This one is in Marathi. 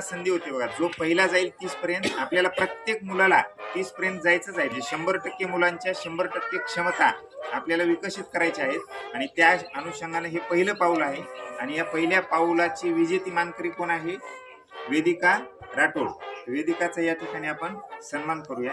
संधी होती बघा. जो पहिला जाईल तीस पर्यंत आपल्याला प्रत्येक मुलाला तीस पर्यंत जायचंच आहे. जे शंभर टक्के मुलांच्या शंभर टक्के क्षमता आपल्याला विकसित करायच्या आहेत. आणि त्या अनुषंगाने हे पहिलं पाऊल आहे. आणि या पहिल्या पाऊलाची विजेती मानकरी कोण आहे? वेदिका राठोड. वेदिकाचा या ठिकाणी आपण सन्मान करूया.